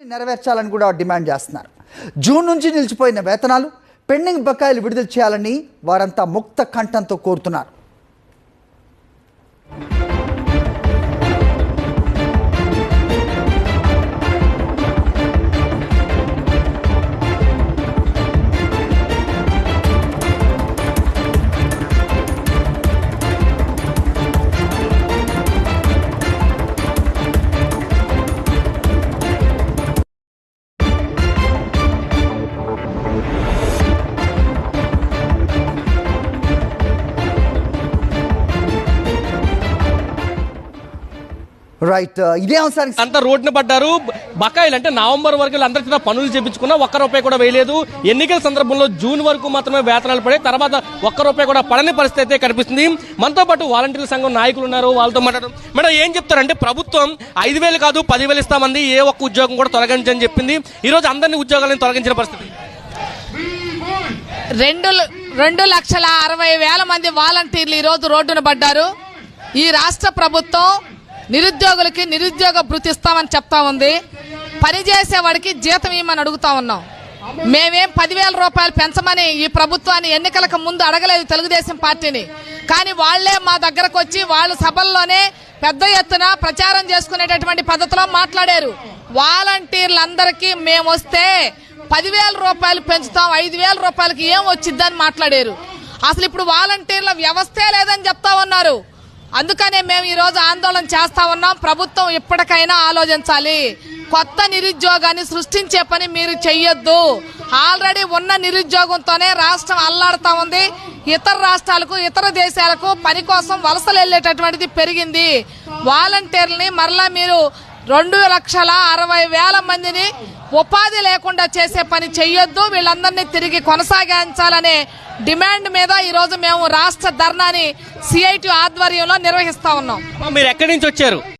నెరవేర్చాలని కూడా డిమాండ్ చేస్తున్నారు. జూన్ నుంచి నిలిచిపోయిన వేతనాలు పెండింగ్ బకాయిలు విడుదల చేయాలని వారంతా ముక్త కంఠంతో కోరుతున్నారు. రైట్ ఇదే అంశానికి అంతా రోడ్డున పడ్డారు. బకాయిలు అంటే నవంబర్ వరకు అందరికీ పనులు చేపించుకున్నా ఒక్క రూపాయి కూడా వేయలేదు. ఎన్నికల సందర్భంలో జూన్ వరకు మాత్రమే వేతనాలు పడే తర్వాత ఒక్క రూపాయి కూడా పడని పరిస్థితి అయితే కనిపిస్తుంది. మనతో పాటు వాలంటీర్ల సంఘం నాయకులు ఉన్నారు వాళ్ళతో మాట్లాడడం మేడం ఏం చెప్తారంటే ప్రభుత్వం ఐదు వేలు కాదు పదివేలు ఇస్తామంది ఏ ఒక్క ఉద్యోగం కూడా తొలగించని చెప్పింది. ఈ రోజు అందరినీ ఉద్యోగాలను తొలగించిన పరిస్థితి. రెండు రెండు లక్షల అరవై వేల మంది వాలంటీర్లు ఈరోజు రోడ్డున పడ్డారు. ఈ రాష్ట్ర ప్రభుత్వం నిరుద్యోగులకి నిరుద్యోగ భృతి ఇస్తామని చెప్తా ఉంది. పనిచేసేవాడికి జీతం ఇవ్వమని అడుగుతా ఉన్నాం. మేమేం పదివేల రూపాయలు పెంచమని ఈ ప్రభుత్వాన్ని ఎన్నికలకు ముందు అడగలేదు తెలుగుదేశం పార్టీని. కానీ వాళ్ళే మా దగ్గరకు వచ్చి వాళ్ళు సభల్లోనే పెద్ద ఎత్తున ప్రచారం చేసుకునేటటువంటి పద్ధతిలో మాట్లాడారు. వాలంటీర్లందరికీ మేము వస్తే పదివేల రూపాయలు పెంచుతాం ఐదు వేల రూపాయలకి ఏం వచ్చిద్దని మాట్లాడారు. అసలు ఇప్పుడు వాలంటీర్ల వ్యవస్థే లేదని చెప్తా ఉన్నారు. అందుకనే మేము ఈరోజు ఆందోళన చేస్తా ఉన్నాం. ప్రభుత్వం ఇప్పటికైనా ఆలోచించాలి. కొత్త నిరుద్యోగాన్ని సృష్టించే పని మీరు చెయ్యొద్దు. ఆల్రెడీ ఉన్న నిరుద్యోగంతోనే రాష్ట్రం అల్లాడుతూ ఉంది. ఇతర రాష్ట్రాలకు ఇతర దేశాలకు పని కోసం వలసలు వెళ్ళేటటువంటిది పెరిగింది. వాలంటీర్లని మరలా మీరు రెండు లక్షల అరవై వేల మందిని ఉపాధి లేకుండా చేసే పని చెయ్యొద్దు. వీళ్ళందరినీ తిరిగి కొనసాగించాలనే డిమాండ్ మీద ఈరోజు మేము రాష్ట్ర ధర్నాని సిఐటి ఆధ్వర్యంలో నిర్వహిస్తా ఉన్నాం. మీరు ఎక్కడి నుంచి వచ్చారు?